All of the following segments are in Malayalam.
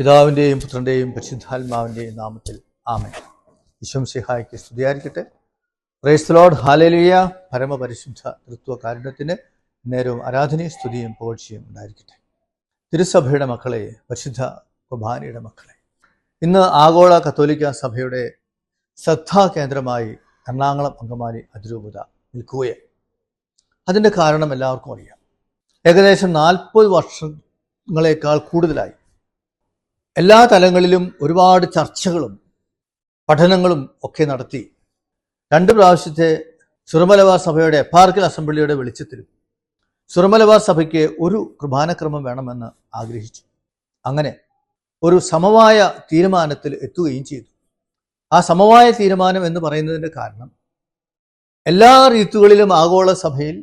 പിതാവിന്റെയും പുത്രന്റെയും പരിശുദ്ധാത്മാവിന്റെയും നാമത്തിൽ ആമൻ. വിശ്വം സിഹായ്ക്ക് സ്തുതിയായിരിക്കട്ടെ. പ്രൈസ് ലോഡ് ഹാലലിയ പരമപരിശുദ്ധ തൃത്വ കാരുണ്യത്തിന് നേരവും ആരാധനയും സ്തുതിയും പുകഴ്ചയും ഉണ്ടായിരിക്കട്ടെ. തിരുസഭയുടെ മക്കളെ പരിശുദ്ധ കുബാനിയുടെ മക്കളെ ഇന്ന് ആഗോള കത്തോലിക്ക സഭയുടെ ശ്രദ്ധാ കേന്ദ്രമായി എറണാകുളം അങ്കമാലി അതിരൂപത നിൽക്കുകയാണ്. അതിന്റെ കാരണം എല്ലാവർക്കും അറിയാം. ഏകദേശം നാൽപ്പത് വർഷങ്ങളേക്കാൾ കൂടുതലായി എല്ലാ തലങ്ങളിലും ഒരുപാട് ചർച്ചകളും പഠനങ്ങളും ഒക്കെ നടത്തി രണ്ട് പ്രാവശ്യത്തെ സുറമലബാർ സഭയുടെ എപ്പാർക്കൽ അസംബ്ലിയുടെ വെളിച്ചത്തിൽ സുറമലബാർ സഭയ്ക്ക് ഒരു കുർബാനക്രമം വേണമെന്ന് ആഗ്രഹിച്ചു. അങ്ങനെ ഒരു സമവായ തീരുമാനത്തിൽ എത്തുകയും ചെയ്തു. ആ സമവായ തീരുമാനം എന്ന് പറയുന്നതിന്റെ കാരണം എല്ലാ റീത്തുകളിലും ആഗോള സഭയിൽ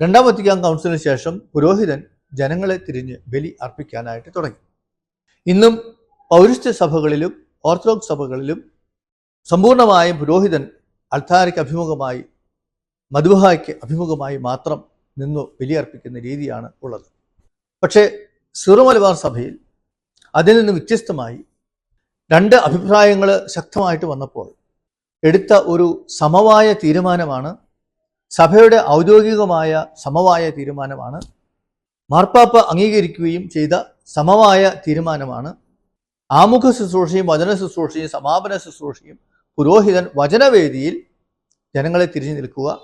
രണ്ടാം വത്തിക്കാൻ കൗൺസിലിന് ശേഷം പുരോഹിതൻ ജനങ്ങളെ തിരിഞ്ഞ് ബലി അർപ്പിക്കാനായിട്ട് തുടങ്ങി. ഇന്നും പൗരസ്ത്യ സഭകളിലും ഓർത്തഡോക്സ് സഭകളിലും സമ്പൂർണമായും പുരോഹിതൻ അൾത്താരയ്ക്ക് അഭിമുഖമായി മധുഹായ്ക്ക് അഭിമുഖമായി മാത്രം നിന്നു ബലിയർപ്പിക്കുന്ന രീതിയാണ് ഉള്ളത്. പക്ഷേ സിറുമലബാർ സഭയിൽ അതിൽ നിന്ന് വ്യത്യസ്തമായി രണ്ട് അഭിപ്രായങ്ങൾ ശക്തമായിട്ട് വന്നപ്പോൾ എടുത്ത ഒരു സമവായ തീരുമാനമാണ് സഭയുടെ ഔദ്യോഗികമായ സമവായ തീരുമാനമാണ് മാർപ്പാപ്പ അംഗീകരിക്കുകയും ചെയ്ത സമവായ തീരുമാനമാണ്. ആമുഖ ശുശ്രൂഷയും വചന ശുശ്രൂഷയും സമാപന ശുശ്രൂഷയും പുരോഹിതൻ വചനവേദിയിൽ ജനങ്ങളെ തിരിഞ്ഞു നിൽക്കുക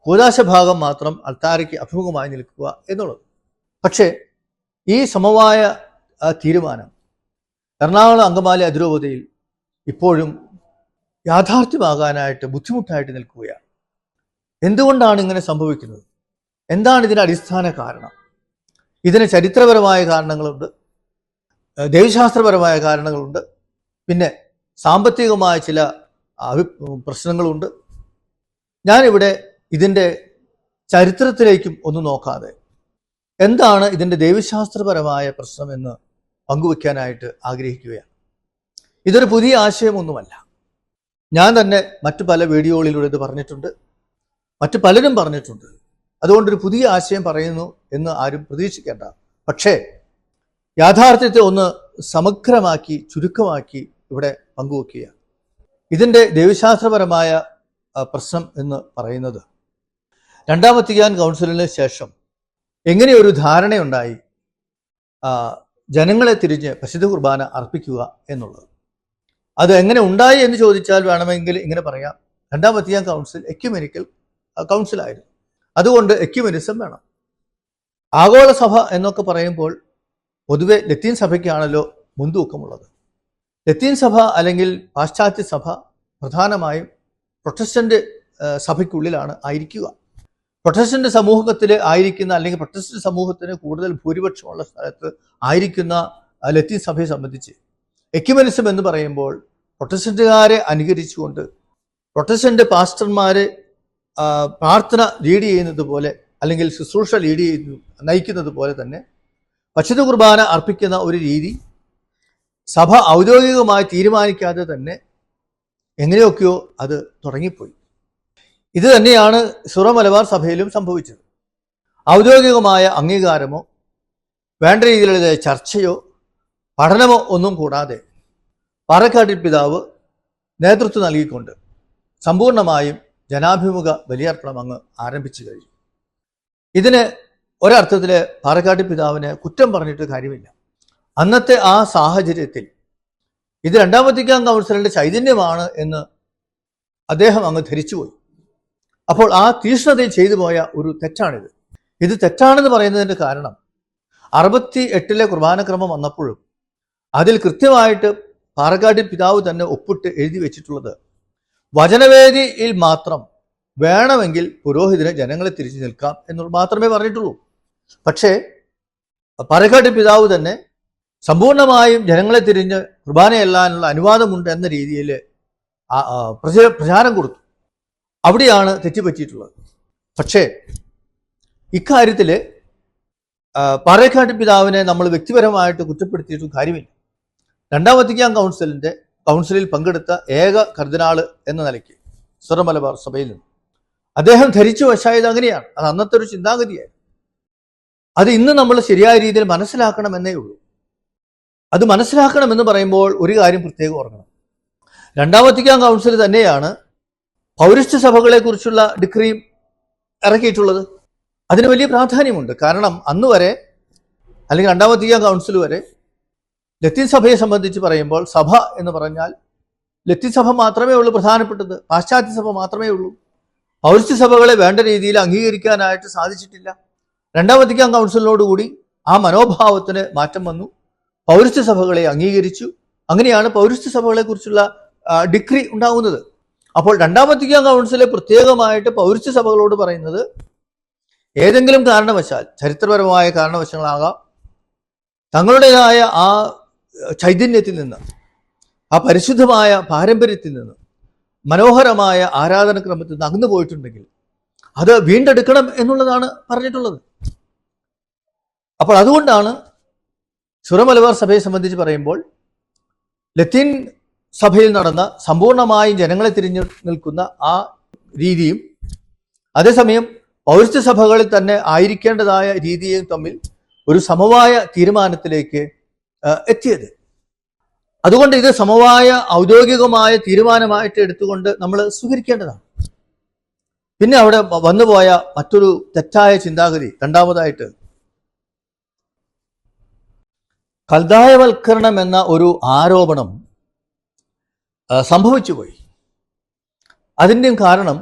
കൂതാശ ഭാഗം മാത്രം അൾത്താരയ്ക്ക് അഭിമുഖമായി നിൽക്കുക എന്നുള്ളത്. പക്ഷേ ഈ സമവായ തീരുമാനം എറണാകുളം അങ്കമാലി അതിരൂപതയിൽ ഇപ്പോഴും യാഥാർത്ഥ്യമാകാനായിട്ട് ബുദ്ധിമുട്ടായിട്ട് നിൽക്കുകയാണ്. എന്തുകൊണ്ടാണ് ഇങ്ങനെ സംഭവിക്കുന്നത്? എന്താണ് ഇതിന് അടിസ്ഥാന കാരണം? ഇതിന് ചരിത്രപരമായ കാരണങ്ങളുണ്ട്. ദൈവശാസ്ത്രപരമായ കാരണങ്ങളുണ്ട്. പിന്നെ സാമ്പത്തികമായ ചില അഭി പ്രശ്നങ്ങളുണ്ട്. ഞാനിവിടെ ഇതിന്റെ ചരിത്രത്തിലേക്കും ഒന്ന് നോക്കാതെ എന്താണ് ഇതിന്റെ ദൈവശാസ്ത്രപരമായ പ്രശ്നം എന്ന് പങ്കുവെക്കാനായിട്ട് ആഗ്രഹിക്കുകയാണ്. ഇതൊരു പുതിയ ആശയമൊന്നുമല്ല. ഞാൻ തന്നെ മറ്റു പല വീഡിയോകളിലൂടെ ഇത് പറഞ്ഞിട്ടുണ്ട്. മറ്റു പലരും പറഞ്ഞിട്ടുണ്ട്. അതുകൊണ്ടൊരു പുതിയ ആശയം പറയുന്നു എന്ന് ആരും പ്രതീക്ഷിക്കേണ്ട. പക്ഷേ യാഥാർത്ഥ്യത്തെ ഒന്ന് സമഗ്രമാക്കി ചുരുക്കമാക്കി ഇവിടെ പങ്കുവെക്കുക ഇതിന്റെ ദൈവശാസ്ത്രപരമായ പ്രശ്നം എന്ന് പറയുന്നത്. രണ്ടാം വത്തിക്കാൻ കൗൺസിലിന് ശേഷം എങ്ങനെ ഒരു ധാരണയുണ്ടായി? ജനങ്ങളെ തിരിഞ്ഞ് പ്രസിദ്ധ കുർബാന അർപ്പിക്കുക എന്നുള്ളത്. അത് എങ്ങനെ ഉണ്ടായി എന്ന് ചോദിച്ചാൽ വേണമെങ്കിൽ ഇങ്ങനെ പറയാം. രണ്ടാം വത്തിക്കാൻ കൗൺസിൽ എക്യുമെനിക്കൽ കൗൺസിലായിരുന്നു. അതുകൊണ്ട് എക്യുമെനിസം വേണം. ആഗോള സഭ എന്നൊക്കെ പറയുമ്പോൾ പൊതുവെ ലത്തീൻ സഭയ്ക്കാണല്ലോ മുൻതൂക്കമുള്ളത്. ലത്തീൻ സഭ അല്ലെങ്കിൽ പാശ്ചാത്യ സഭ പ്രധാനമായും പ്രൊട്ടസ്റ്റന്റ് സഭയ്ക്കുള്ളിലാണ് ആയിരിക്കുക. പ്രൊട്ടസ്റ്റന്റ് സമൂഹത്തിൽ ആയിരിക്കുന്ന അല്ലെങ്കിൽ പ്രൊട്ടസ്റ്റന്റ് സമൂഹത്തിന് കൂടുതൽ ഭൂരിപക്ഷമുള്ള സ്ഥലത്ത് ആയിരിക്കുന്ന ലത്തീൻ സഭയെ സംബന്ധിച്ച് എക്യുമെനിസം എന്ന് പറയുമ്പോൾ പ്രൊട്ടസ്റ്റന്റുകാരെ അനുകരിച്ചുകൊണ്ട് പ്രൊട്ടസ്റ്റന്റ് പാസ്റ്റർമാരെ പ്രാർത്ഥന ലീഡ് ചെയ്യുന്നത് പോലെ അല്ലെങ്കിൽ ശുശ്രൂഷ ലീഡ് ചെയ്യുന്നു നയിക്കുന്നത് പോലെ തന്നെ പശുദ്ധ കുർബാന അർപ്പിക്കുന്ന ഒരു രീതി സഭ ഔദ്യോഗികമായി തീരുമാനിക്കാതെ തന്നെ എങ്ങനെയൊക്കെയോ അത് തുടങ്ങിപ്പോയി. ഇത് തന്നെയാണ് സുറ മലബാർ സഭയിലും സംഭവിച്ചത്. ഔദ്യോഗികമായ അംഗീകാരമോ വേണ്ട രീതിയിലുള്ള ചർച്ചയോ പഠനമോ ഒന്നും കൂടാതെ പാറക്കാട്ടിൽ പിതാവ് നേതൃത്വം നൽകിക്കൊണ്ട് സമ്പൂർണമായും ജനാഭിമുഖ ബലിയർപ്പണം അങ്ങ് ആരംഭിച്ചു കഴിഞ്ഞു. ഇതിന് ഒരർത്ഥത്തിൽ പാറക്കാട്ട് പിതാവിന് കുറ്റം പറഞ്ഞിട്ട് കാര്യമില്ല. അന്നത്തെ ആ സാഹചര്യത്തിൽ ഇത് രണ്ടാം വത്തിക്കാൻ കൗൺസിലിന്റെ ചൈതന്യമാണ് എന്ന് അദ്ദേഹം അങ്ങ് ധരിച്ചുപോയി. അപ്പോൾ ആ തീഷ്ണതയിൽ ചെയ്തു പോയ ഒരു തെറ്റാണിത്. ഇത് തെറ്റാണെന്ന് പറയുന്നതിന്റെ കാരണം അറുപത്തി എട്ടിലെ കുർബാനക്രമം വന്നപ്പോഴും അതിൽ കൃത്യമായിട്ട് പാറക്കാട്ടിൽ പിതാവ് തന്നെ ഒപ്പിട്ട് എഴുതി വെച്ചിട്ടുള്ളത് വചനവേദിയിൽ മാത്രം വേണമെങ്കിൽ പുരോഹിതന് ജനങ്ങളെ തിരിച്ചു നിൽക്കാം എന്ന് മാത്രമേ പറഞ്ഞിട്ടുള്ളൂ. പക്ഷേ പാലക്കാട് പിതാവ് തന്നെ സമ്പൂർണമായും ജനങ്ങളെ തിരിഞ്ഞ് കുർബാനയല്ലാനുള്ള അനുവാദമുണ്ട് എന്ന രീതിയിൽ പ്രചാരം കൊടുത്തു. അവിടെയാണ് തെറ്റുപറ്റിയിട്ടുള്ളത് പക്ഷേ ഇക്കാര്യത്തിൽ പാറേക്കാട്ട് പിതാവിനെ നമ്മൾ വ്യക്തിപരമായിട്ട് കുറ്റപ്പെടുത്തിയിട്ടും കാര്യമില്ല. രണ്ടാം വത്തിക്കാൻ കൗൺസിലിന്റെ കൗൺസിലിൽ പങ്കെടുത്ത ഏക കർദിനാൾ എന്ന നിലയ്ക്ക് സ്വർമലബാർ സഭയിൽ നിന്ന്. അദ്ദേഹം ധരിച്ചു വശായത് അങ്ങനെയാണ്. അത് അന്നത്തെ ഒരു ചിന്താഗതിയായിരുന്നു. അത് ഇന്ന് നമ്മൾ ശരിയായ രീതിയിൽ മനസ്സിലാക്കണമെന്നേ ഉള്ളൂ. അത് മനസ്സിലാക്കണമെന്ന് പറയുമ്പോൾ ഒരു കാര്യം പ്രത്യേകം ഓർക്കണം. രണ്ടാം കൗൺസിൽ തന്നെയാണ് പൗരസ്ത്യ സഭകളെക്കുറിച്ചുള്ള കുറിച്ചുള്ള ഡിഗ്രിയും ഇറക്കിയിട്ടുള്ളത്. അതിന് വലിയ പ്രാധാന്യമുണ്ട്. കാരണം അന്ന് വരെ അല്ലെങ്കിൽ രണ്ടാം കൗൺസിൽ വരെ ലത്തീൻ സഭയെ സംബന്ധിച്ച് പറയുമ്പോൾ സഭ എന്ന് പറഞ്ഞാൽ ലത്തീൻ സഭ മാത്രമേ ഉള്ളൂ പ്രധാനപ്പെട്ടത്. പാശ്ചാത്യ സഭ മാത്രമേ ഉള്ളൂ. പൗരസ്ത്യ സഭകളെ വേണ്ട രീതിയിൽ അംഗീകരിക്കാനായിട്ട് സാധിച്ചിട്ടില്ല. രണ്ടാം വത്തിക്കാൻ കൗൺസിലിനോടുകൂടി ആ മനോഭാവത്തിന് മാറ്റം വന്നു. പൗരസ്ത്യ സഭകളെ അംഗീകരിച്ചു. അങ്ങനെയാണ് പൗരസ്ത്യ സഭകളെക്കുറിച്ചുള്ള ഡിഗ്രി ഉണ്ടാകുന്നത് അപ്പോൾ രണ്ടാം വത്തിക്കാൻ കൗൺസിലെ പ്രത്യേകമായിട്ട് പൗരസ്ത്യ സഭകളോട് പറയുന്നത് ഏതെങ്കിലും കാരണവശാൽ ചരിത്രപരമായ കാരണവശങ്ങളാകാം തങ്ങളുടേതായ ആ ചൈതന്യത്തിൽ നിന്ന് ആ പരിശുദ്ധമായ പാരമ്പര്യത്തിൽ നിന്ന് മനോഹരമായ ആരാധനക്രമത്തിൽ നിന്ന് അകന്നു പോയിട്ടുണ്ടെങ്കിൽ അത് വീണ്ടെടുക്കണം എന്നുള്ളതാണ് പറഞ്ഞിട്ടുള്ളത്. അപ്പോൾ അതുകൊണ്ടാണ് ചുരമലബാർ സഭയെ സംബന്ധിച്ച് പറയുമ്പോൾ ലത്തീൻ സഭയിൽ നടന്ന സമ്പൂർണമായും ജനങ്ങളെ തിരിഞ്ഞു നിൽക്കുന്ന ആ രീതിയും അതേസമയം പൗരസ്ത്യ സഭകളിൽ തന്നെ ആയിരിക്കേണ്ടതായ രീതിയും തമ്മിൽ ഒരു സമവായ തീരുമാനത്തിലേക്ക് എത്തിയത്. അതുകൊണ്ട് ഇത് സമവായ ഔദ്യോഗികമായ തീരുമാനമായിട്ട് എടുത്തുകൊണ്ട് നമ്മൾ സ്വീകരിക്കേണ്ടതാണ്. പിന്നെ അവിടെ വന്നുപോയ മറ്റൊരു തെറ്റായ ചിന്താഗതി രണ്ടാമതായിട്ട് കൽദായവൽക്കരണം എന്ന ഒരു ആരോപണം സംഭവിച്ചുപോയി അതിന്റെയും കാരണം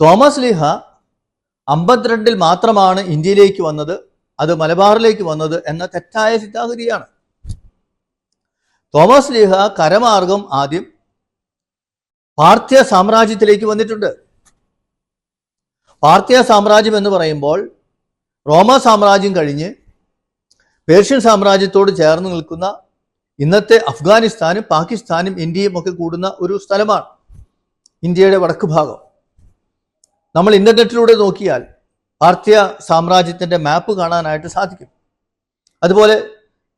തോമസ് ലീഹ അമ്പത്തിരണ്ടിൽ മാത്രമാണ് ഇന്ത്യയിലേക്ക് വന്നത്. അത് മലബാറിലേക്ക് വന്നത് എന്ന തെറ്റായ ചിന്താഗതിയാണ് തോമസ് ലീഹ കരമാർഗം ആദ്യം പാർത്ഥ്യ സാമ്രാജ്യത്തിലേക്ക് വന്നിട്ടുണ്ട്. പാർത്ഥ്യ സാമ്രാജ്യം എന്ന് പറയുമ്പോൾ റോമ സാമ്രാജ്യം കഴിഞ്ഞ് പേർഷ്യൻ സാമ്രാജ്യത്തോട് ചേർന്ന് നിൽക്കുന്ന ഇന്നത്തെ അഫ്ഗാനിസ്ഥാനും പാകിസ്ഥാനും ഇന്ത്യയും ഒക്കെ കൂടുന്ന ഒരു സ്ഥലമാണ് ഇന്ത്യയുടെ വടക്ക് ഭാഗം. നമ്മൾ ഇന്റർനെറ്റിലൂടെ നോക്കിയാൽ പാർത്ഥ്യ സാമ്രാജ്യത്തിന്റെ മാപ്പ് കാണാനായിട്ട് സാധിക്കും. അതുപോലെ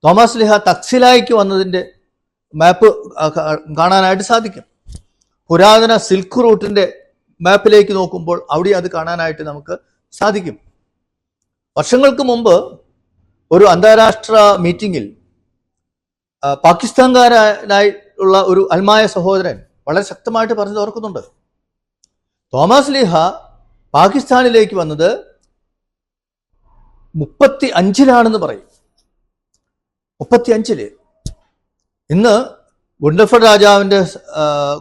തോമസ് ലിഹ തക്സിലായിക്ക് വന്നതിന്റെ മാപ്പ് കാണാനായിട്ട് സാധിക്കും. പുരാതന സിൽക്ക് റൂട്ടിന്റെ മാപ്പിലേക്ക് നോക്കുമ്പോൾ അവിടെ അത് കാണാനായിട്ട് നമുക്ക് സാധിക്കും. വർഷങ്ങൾക്ക് മുമ്പ് ഒരു അന്താരാഷ്ട്ര മീറ്റിംഗിൽ ആ, പാകിസ്ഥാൻകാരനായി ഉള്ള ഒരു അൽമായ സഹോദരൻ വളരെ ശക്തമായിട്ട് പറഞ്ഞു ഓർക്കുന്നുണ്ട്. തോമസ് ലീഹ പാകിസ്ഥാനിലേക്ക് വന്നത് മുപ്പത്തി അഞ്ചിലാണെന്ന് പറയും. മുപ്പത്തി അഞ്ചിൽ ഇന്ന് ഗുണ്ടഫഡ് രാജാവിന്റെ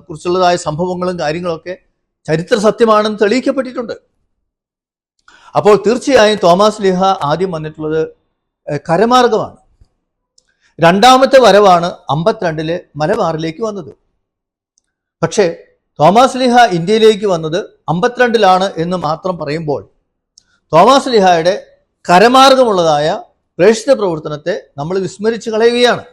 കുറിച്ചുള്ളതായ സംഭവങ്ങളും കാര്യങ്ങളൊക്കെ ചരിത്ര സത്യമാണെന്ന് തെളിയിക്കപ്പെട്ടിട്ടുണ്ട്. അപ്പോൾ തീർച്ചയായും തോമസ് ലിഹ ആദ്യം വന്നിട്ടുള്ളത് കരമാർഗമാണ്. രണ്ടാമത്തെ വരവാണ് അമ്പത്തിരണ്ടിലെ മലബാറിലേക്ക് വന്നത്. പക്ഷേ തോമസ് ലിഹ ഇന്ത്യയിലേക്ക് വന്നത് അമ്പത്തിരണ്ടിലാണ് എന്ന് മാത്രം പറയുമ്പോൾ തോമസ് ലിഹായുടെ കരമാർഗമുള്ളതായ പ്രേക്ഷിത പ്രവർത്തനത്തെ നമ്മൾ വിസ്മരിച്ചു കളയുകയാണ്.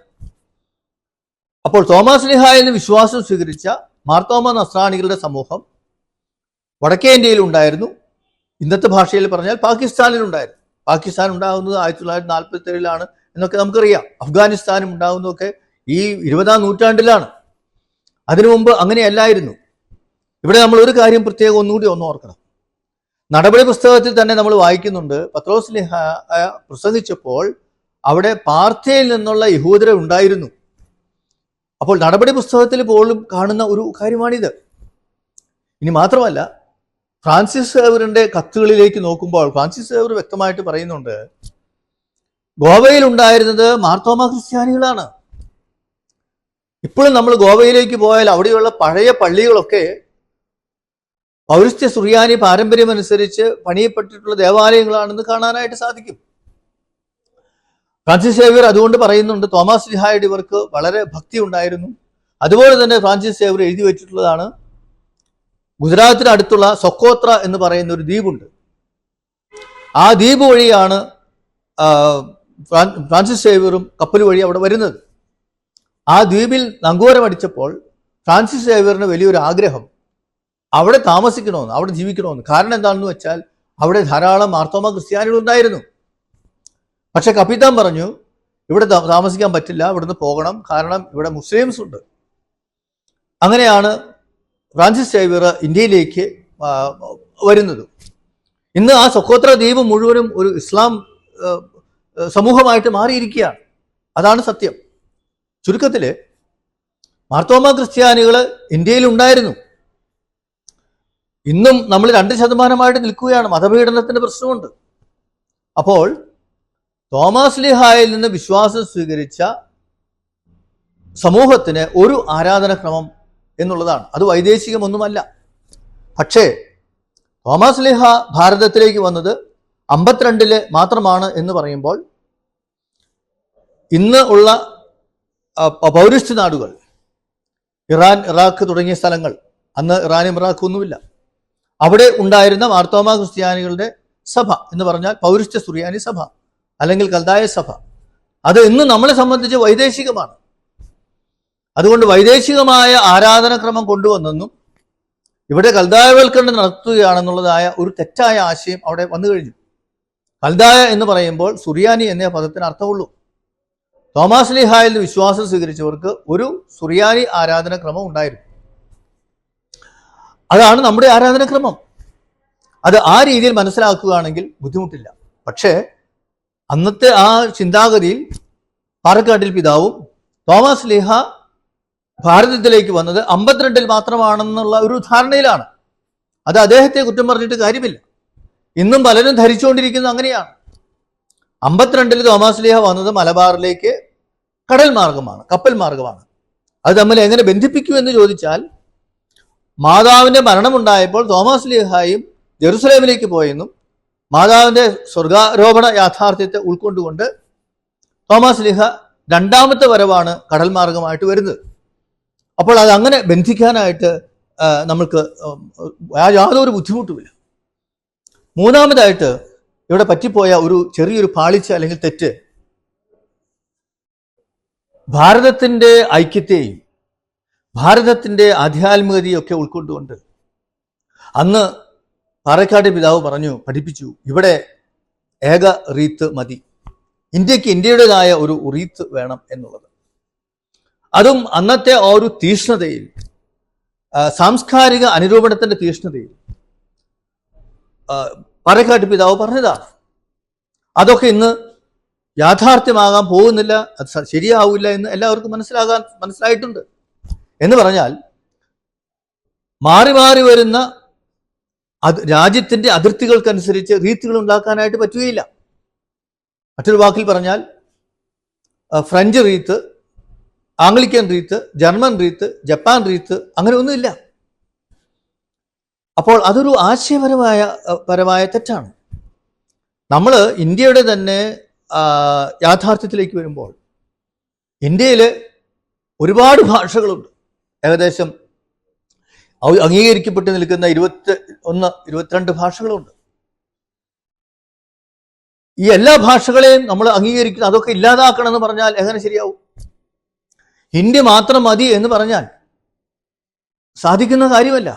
അപ്പോൾ തോമസ് ലിഹ വിശ്വാസം സ്വീകരിച്ച മാർത്തോമ നസ്രാണികളുടെ സമൂഹം വടക്കേ ഇന്ത്യയിൽ ഉണ്ടായിരുന്നു. ഇന്നത്തെ ഭാഷയിൽ പറഞ്ഞാൽ പാകിസ്ഥാനിൽ ഉണ്ടായിരുന്നു. പാകിസ്ഥാൻ ഉണ്ടാകുന്നത് ആയിരത്തി തൊള്ളായിരത്തി നാൽപ്പത്തി ഏഴിലാണ് എന്നൊക്കെ നമുക്കറിയാം. അഫ്ഗാനിസ്ഥാനും ഉണ്ടാകുന്നതൊക്കെ ഈ ഇരുപതാം നൂറ്റാണ്ടിലാണ്. അതിനു മുമ്പ് അങ്ങനെയല്ലായിരുന്നു. ഇവിടെ നമ്മൾ ഒരു കാര്യം പ്രത്യേകം ഒന്നുകൂടി ഒന്ന് ഓർക്കണം. നടപടി പുസ്തകത്തിൽ തന്നെ നമ്മൾ വായിക്കുന്നുണ്ട്. പത്രോസ് ലിഹ പ്രസംഗിച്ചപ്പോൾ അവിടെ പാർത്ഥയിൽ നിന്നുള്ള യഹൂദര ഉണ്ടായിരുന്നു. അപ്പോൾ നടപടി പുസ്തകത്തിൽ പോലും കാണുന്ന ഒരു കാര്യമാണിത്. ഇനി മാത്രമല്ല ഫ്രാൻസിസ് സേവറിന്റെ കത്തുകളിലേക്ക് നോക്കുമ്പോൾ ഫ്രാൻസിസ് സേവർ വ്യക്തമായിട്ട് പറയുന്നുണ്ട് ഗോവയിൽ ഉണ്ടായിരുന്നത് മാർത്തോമ ക്രിസ്ത്യാനികളാണ്. ഇപ്പോഴും നമ്മൾ ഗോവയിലേക്ക് പോയാൽ അവിടെയുള്ള പഴയ പള്ളികളൊക്കെ പൗരസ്ത്യ സുറിയാനി പാരമ്പര്യം അനുസരിച്ച് പണിയപ്പെട്ടിട്ടുള്ള ദേവാലയങ്ങളാണെന്ന് കാണാനായിട്ട് സാധിക്കും. ഫ്രാൻസിസ് സേവ്യർ അതുകൊണ്ട് പറയുന്നുണ്ട് തോമസ് ലിഹായുടെ ഇവർക്ക് വളരെ ഭക്തി ഉണ്ടായിരുന്നു. അതുപോലെ തന്നെ ഫ്രാൻസിസ് സേവ്യർ എഴുതി വെച്ചിട്ടുള്ളതാണ് ഗുജറാത്തിന് അടുത്തുള്ള സൊക്കോത്ര എന്ന് പറയുന്ന ഒരു ദ്വീപുണ്ട്. ആ ദ്വീപ് വഴിയാണ് ഫ്രാൻസിസ് സേവ്യറും കപ്പൽ വഴി അവിടെ വരുന്നത്. ആ ദ്വീപിൽ നങ്കൂരമടിച്ചപ്പോൾ ഫ്രാൻസിസ് സേവ്യറിന് വലിയൊരു ആഗ്രഹം. അവിടെ താമസിക്കണമെന്ന് അവിടെ ജീവിക്കണമെന്ന്. കാരണം എന്താണെന്ന് വെച്ചാൽ അവിടെ ധാരാളം മാർത്തോമ ക്രിസ്ത്യാനികൾ ഉണ്ടായിരുന്നു. പക്ഷെ കപ്പിത്താൻ പറഞ്ഞു ഇവിടെ താമസിക്കാൻ പറ്റില്ല ഇവിടുന്ന് പോകണം. കാരണം ഇവിടെ മുസ്ലിംസ് ഉണ്ട്. അങ്ങനെയാണ് ഫ്രാൻസിസ് സേവ്യർ ഇന്ത്യയിലേക്ക് വരുന്നത്. ഇന്ന് ആ സൊക്കോത്ര ദ്വീപ് മുഴുവനും ഒരു ഇസ്ലാം സമൂഹമായിട്ട് മാറിയിരിക്കുകയാണ്. അതാണ് സത്യം. ചുരുക്കത്തിൽ മാർത്തോമ ക്രിസ്ത്യാനികൾ ഇന്ത്യയിൽ ഉണ്ടായിരുന്നു. ഇന്നും നമ്മൾ രണ്ട് ശതമാനമായിട്ട് നിൽക്കുകയാണ്. മതപീഡനത്തിന്റെ പ്രശ്നമുണ്ട്. അപ്പോൾ തോമസ് ലിഹായിൽ നിന്ന് വിശ്വാസം സ്വീകരിച്ച സമൂഹത്തിന് ഒരു ആരാധനക്രമം എന്നുള്ളതാണ്. അത് വൈദേശികമൊന്നുമല്ല. പക്ഷേ തോമസ് ലിഹ ഭാരതത്തിലേക്ക് വന്നത് അമ്പത്തിരണ്ടിൽ മാത്രമാണ് എന്ന് പറയുമ്പോൾ ഇന്ന് ഉള്ള പൗരസ്ത്യ നാടുകൾ ഇറാൻ ഇറാഖ് തുടങ്ങിയ സ്ഥലങ്ങൾ അന്ന് ഇറാനും ഇറാഖും ഒന്നുമില്ല. അവിടെ ഉണ്ടായിരുന്ന മാർത്തോമ ക്രിസ്ത്യാനികളുടെ സഭ എന്ന് പറഞ്ഞാൽ പൗരസ്ത്യ സുറിയാനി സഭ അല്ലെങ്കിൽ കൽതായ സഭ. അത് ഇന്ന് നമ്മളെ സംബന്ധിച്ച് വൈദേശികമാണ്. അതുകൊണ്ട് വൈദേശികമായ ആരാധനക്രമം കൊണ്ടുവന്നെന്നും ഇവിടെ കൽതായവൽക്കരണം നടത്തുകയാണെന്നുള്ളതായ ഒരു തെറ്റായ ആശയം അവിടെ വന്നു കഴിഞ്ഞു. കൽതായ എന്ന് പറയുമ്പോൾ സുറിയാനി എന്ന പദത്തിന് അർത്ഥമുള്ളൂ. തോമാസ് ലിഹായിൽ വിശ്വാസം സ്വീകരിച്ചവർക്ക് ഒരു സുറിയാനി ആരാധനക്രമം ഉണ്ടായിരുന്നു. അതാണ് നമ്മുടെ ആരാധനക്രമം അത് ആ രീതിയിൽ മനസ്സിലാക്കുകയാണെങ്കിൽ ബുദ്ധിമുട്ടില്ല. പക്ഷേ അന്നത്തെ ആ ചിന്താഗതിയിൽ പാറക്കാട്ടിൽ പിതാവും തോമസ് ലീഹ ഭാരതത്തിലേക്ക് വന്നത് അമ്പത്തിരണ്ടിൽ മാത്രമാണെന്നുള്ള ഒരു ധാരണയിലാണ്. അത് അദ്ദേഹത്തെ കുറ്റം പറഞ്ഞിട്ട് കാര്യമില്ല. ഇന്നും പലരും ധരിച്ചുകൊണ്ടിരിക്കുന്നത് അങ്ങനെയാണ്. അമ്പത്തിരണ്ടിൽ തോമസ് ലീഹ വന്നത് മലബാറിലേക്ക് കടൽ മാർഗമാണ് കപ്പൽ മാർഗമാണ് അത് തമ്മിൽ എങ്ങനെ ബന്ധിപ്പിക്കൂ എന്ന് ചോദിച്ചാൽ മാതാവിന്റെ മരണമുണ്ടായപ്പോൾ തോമസ് ലിഹായും ജെറുസലേമിലേക്ക് പോയെന്നും മാതാവിന്റെ സ്വർഗാരോപണ യാഥാർത്ഥ്യത്തെ ഉൾക്കൊണ്ടുകൊണ്ട് തോമസ് ലിഹ രണ്ടാമത്തെ വരവാണ് കടൽ മാർഗമായിട്ട് വരുന്നത്. അപ്പോൾ അത് അങ്ങനെ ബന്ധിക്കാനായിട്ട് നമ്മൾക്ക് യാതൊരു ബുദ്ധിമുട്ടുമില്ല മൂന്നാമതായിട്ട് ഇവിടെ പറ്റിപ്പോയ ഒരു ചെറിയൊരു പാളിച്ച അല്ലെങ്കിൽ തെറ്റ് ഭാരതത്തിന്റെ ഐക്യത്തെയും ഭാരതത്തിന്റെ ആധ്യാത്മികതയൊക്കെ ഉൾക്കൊണ്ടുകൊണ്ട് അന്ന് പാറക്കാട് പിതാവ് പറഞ്ഞു പഠിപ്പിച്ചു ഇവിടെ ഏക റീത്ത് മതി. ഇന്ത്യയ്ക്ക് ഇന്ത്യയുടേതായ ഒരു റീത്ത് വേണം എന്നുള്ളത്. അതും അന്നത്തെ ആ ഒരു തീഷ്ണതയിൽ സാംസ്കാരിക അനുരൂപണത്തിന്റെ തീഷ്ണതയിൽ പാലക്കാട് പിതാവ് പറഞ്ഞതാണ് അതൊക്കെ ഇന്ന് യാഥാർത്ഥ്യമാകാൻ പോകുന്നില്ല അത് ശരിയാവില്ല എന്ന് എല്ലാവർക്കും മനസ്സിലാകാൻ മനസ്സിലായിട്ടുണ്ട്. എന്ന് പറഞ്ഞാൽ മാറി മാറി വരുന്ന അത് രാജ്യത്തിന്റെ അതിർത്തികൾക്കനുസരിച്ച് റീത്തുകൾ ഉണ്ടാക്കാനായിട്ട് പറ്റുകയില്ല. മറ്റൊരു വാക്കിൽ പറഞ്ഞാൽ French wreath Anglican wreath German wreath Japan wreath അങ്ങനെ ഒന്നുമില്ല. അപ്പോൾ അതൊരു ആശയപരമായ പരമായ തെറ്റാണ്. നമ്മൾ ഇന്ത്യയുടെ തന്നെ യാഥാർത്ഥ്യത്തിലേക്ക് വരുമ്പോൾ ഇന്ത്യയിൽ ഒരുപാട് ഭാഷകളുണ്ട്. ഏകദേശം അംഗീകരിക്കപ്പെട്ട് നിൽക്കുന്ന ഇരുപത്തി ഒന്ന് ഇരുപത്തിരണ്ട് ഭാഷകളുണ്ട്. ഈ എല്ലാ ഭാഷകളെയും നമ്മൾ അംഗീകരിക്കുന്ന അതൊക്കെ ഇല്ലാതാക്കണം എന്ന് പറഞ്ഞാൽ എങ്ങനെ ശരിയാവും? ഹിന്ദി മാത്രം മതി എന്ന് പറഞ്ഞാൽ സാധിക്കുന്ന കാര്യമല്ല.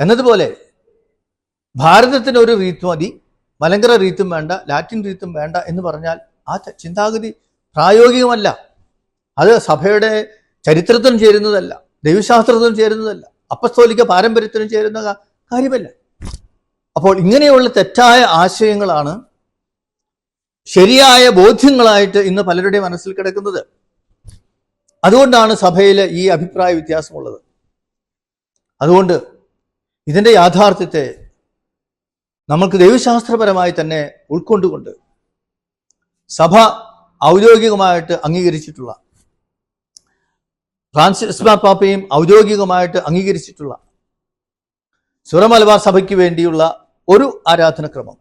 എന്നതുപോലെ ഭാരതത്തിന് ഒരു റീത്ത് മതി മലങ്കര റീത്തും വേണ്ട ലാറ്റിൻ റീത്തും വേണ്ട എന്ന് പറഞ്ഞാൽ ആ ചിന്താഗതി പ്രായോഗികമല്ല. അത് സഭയുടെ ചരിത്രത്തിനും ചേരുന്നതല്ല ദൈവശാസ്ത്രത്തിനും ചേരുന്നതല്ല അപ്പസ്തോലിക പാരമ്പര്യത്തിനും ചേരുന്ന കാര്യമല്ല. അപ്പോൾ ഇങ്ങനെയുള്ള തെറ്റായ ആശയങ്ങളാണ് ശരിയായ ബോധ്യങ്ങളായിട്ട് ഇന്ന് പലരുടെയും മനസ്സിൽ കിടക്കുന്നത്. അതുകൊണ്ടാണ് സഭയിൽ ഈ അഭിപ്രായ വ്യത്യാസമുള്ളത്. അതുകൊണ്ട് ഇതിന്റെ യാഥാർത്ഥ്യത്തെ നമുക്ക് ദൈവശാസ്ത്രപരമായി തന്നെ ഉൾക്കൊണ്ടുകൊണ്ട് സഭ ഔദ്യോഗികമായിട്ട് അംഗീകരിച്ചിട്ടുള്ള ഫ്രാൻസിസ് പാപ്പയും ഔദ്യോഗികമായിട്ട് അംഗീകരിച്ചിട്ടുള്ള സുറമലബാർ സഭയ്ക്ക് വേണ്ടിയുള്ള ഒരു ആരാധനക്രമം.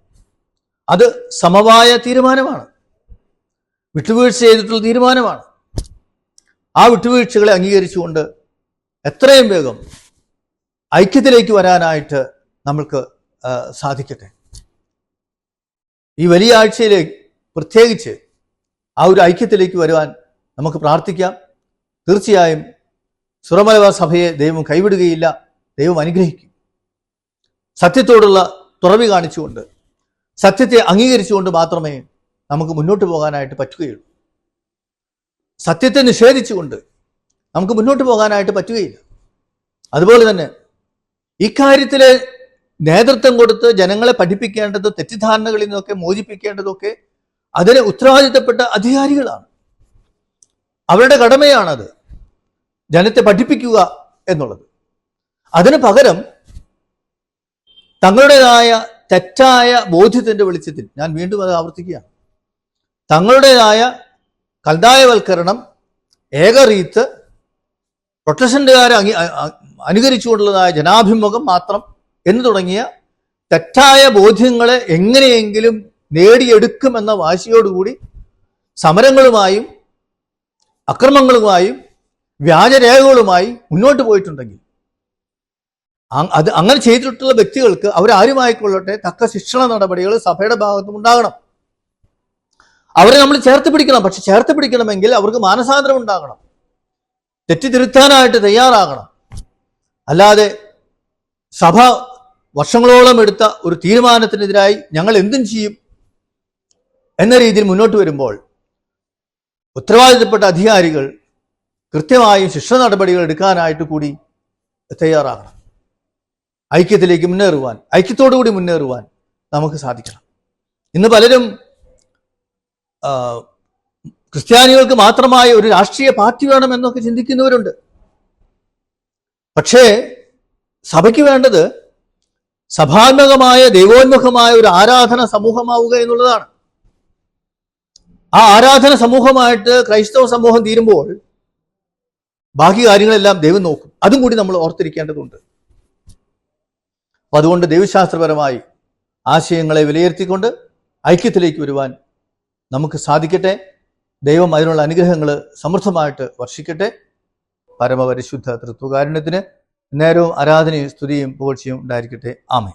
അത് സമവായ തീരുമാനമാണ്. വിട്ടുവീഴ്ച ചെയ്തിട്ടുള്ള തീരുമാനമാണ്. ആ വിട്ടുവീഴ്ചകളെ അംഗീകരിച്ചുകൊണ്ട് എത്രയും വേഗം ഐക്യത്തിലേക്ക് വരാനായിട്ട് നമ്മൾക്ക് സാധിക്കട്ടെ. ഈ വലിയ ആഴ്ചയിലേക്ക് പ്രത്യേകിച്ച് ആ ഒരു ഐക്യത്തിലേക്ക് വരുവാൻ നമുക്ക് പ്രാർത്ഥിക്കാം. തീർച്ചയായും സുറമലബാർ സഭയെ ദൈവം കൈവിടുകയില്ല ദൈവം അനുഗ്രഹിക്കും. സത്യത്തോടുള്ള തുറവി കാണിച്ചുകൊണ്ട് സത്യത്തെ അംഗീകരിച്ചുകൊണ്ട് മാത്രമേ നമുക്ക് മുന്നോട്ട് പോകാനായിട്ട് പറ്റുകയുള്ളൂ. സത്യത്തെ നിഷേധിച്ചുകൊണ്ട് നമുക്ക് മുന്നോട്ട് പോകാനായിട്ട് പറ്റുകയില്ല. അതുപോലെ തന്നെ ഇക്കാര്യത്തിൽ നേതൃത്വം കൊടുത്ത് ജനങ്ങളെ പഠിപ്പിക്കേണ്ടത് തെറ്റിദ്ധാരണകളിൽ നിന്നൊക്കെ മോചിപ്പിക്കേണ്ടതൊക്കെ അതിന് ഉത്തരവാദിത്തപ്പെട്ട അധികാരികളാണ്. അവരുടെ കടമയാണത്. ജനത്തെ പഠിപ്പിക്കുക എന്നുള്ളത്. അതിന് പകരം തങ്ങളുടേതായ തെറ്റായ ബോധ്യത്തിന്റെ വെളിച്ചത്തിൽ ഞാൻ വീണ്ടും അത് ആവർത്തിക്കുകയാണ്. തങ്ങളുടേതായ കൽതായവൽക്കരണം ഏകറീത്ത് പ്രൊട്ടസ്റ്റന്റുകാരെ അംഗീ അനുകരിച്ചുകൊണ്ടുള്ളതായ ജനാഭിമുഖം മാത്രം എന്ന് തുടങ്ങിയ തെറ്റായ ബോധ്യങ്ങളെ എങ്ങനെയെങ്കിലും നേടിയെടുക്കുമെന്ന വാശിയോടുകൂടി സമരങ്ങളുമായും അക്രമങ്ങളുമായും വ്യാജരേഖകളുമായി മുന്നോട്ട് പോയിട്ടുണ്ടെങ്കിൽ അത് അങ്ങനെ ചെയ്തിട്ടുള്ള വ്യക്തികൾക്ക് അവരാരുമായിക്കൊള്ളട്ടെ തക്ക ശിക്ഷണ നടപടികൾ സഭയുടെ ഭാഗത്തും ഉണ്ടാകണം. അവരെ നമ്മൾ ചേർത്ത് പിടിക്കണം. പക്ഷെ ചേർത്ത് പിടിക്കണമെങ്കിൽ അവർക്ക് മാനസാന്തരം ഉണ്ടാകണം. തെറ്റിതിരുത്താനായിട്ട് തയ്യാറാകണം. അല്ലാതെ സഭ വർഷങ്ങളോളം എടുത്ത ഒരു തീരുമാനത്തിനെതിരായി ഞങ്ങൾ എന്തും ചെയ്യും എന്ന രീതിയിൽ മുന്നോട്ട് വരുമ്പോൾ ഉത്തരവാദിത്തപ്പെട്ട അധികാരികൾ കൃത്യമായും ശിക്ഷ നടപടികൾ എടുക്കാനായിട്ട് കൂടി തയ്യാറാകണം. ഐക്യത്തിലേക്ക് മുന്നേറുവാൻ ഐക്യത്തോടുകൂടി മുന്നേറുവാൻ നമുക്ക് സാധിക്കണം. ഇന്ന് പലരും ക്രിസ്ത്യാനികൾക്ക് മാത്രമായ ഒരു രാഷ്ട്രീയ പാർട്ടി വേണം എന്നൊക്കെ ചിന്തിക്കുന്നവരുണ്ട്. പക്ഷേ സഭയ്ക്ക് വേണ്ടത് സഭാത്മകമായ ദൈവോന്മുഖമായ ഒരു ആരാധന സമൂഹമാവുക എന്നുള്ളതാണ്. ആ ആരാധന സമൂഹമായിട്ട് ക്രൈസ്തവ സമൂഹം തീരുമ്പോൾ ബാക്കി കാര്യങ്ങളെല്ലാം ദൈവം നോക്കും. അതും കൂടി നമ്മൾ ഓർത്തിരിക്കേണ്ടതുണ്ട്. അപ്പം അതുകൊണ്ട് ദൈവശാസ്ത്രപരമായി ആശയങ്ങളെ വിലയിരുത്തിക്കൊണ്ട് ഐക്യത്തിലേക്ക് വരുവാൻ നമുക്ക് സാധിക്കട്ടെ. ദൈവം അതിനുള്ള അനുഗ്രഹങ്ങൾ സമൃദ്ധമായിട്ട് വർഷിക്കട്ടെ. പരമപരിശുദ്ധ തൃത്വകാരുണ്യത്തിന് നേരവും ആരാധനയും സ്തുതിയും പുകഴ്ചയും ഉണ്ടായിരിക്കട്ടെ. ആമേ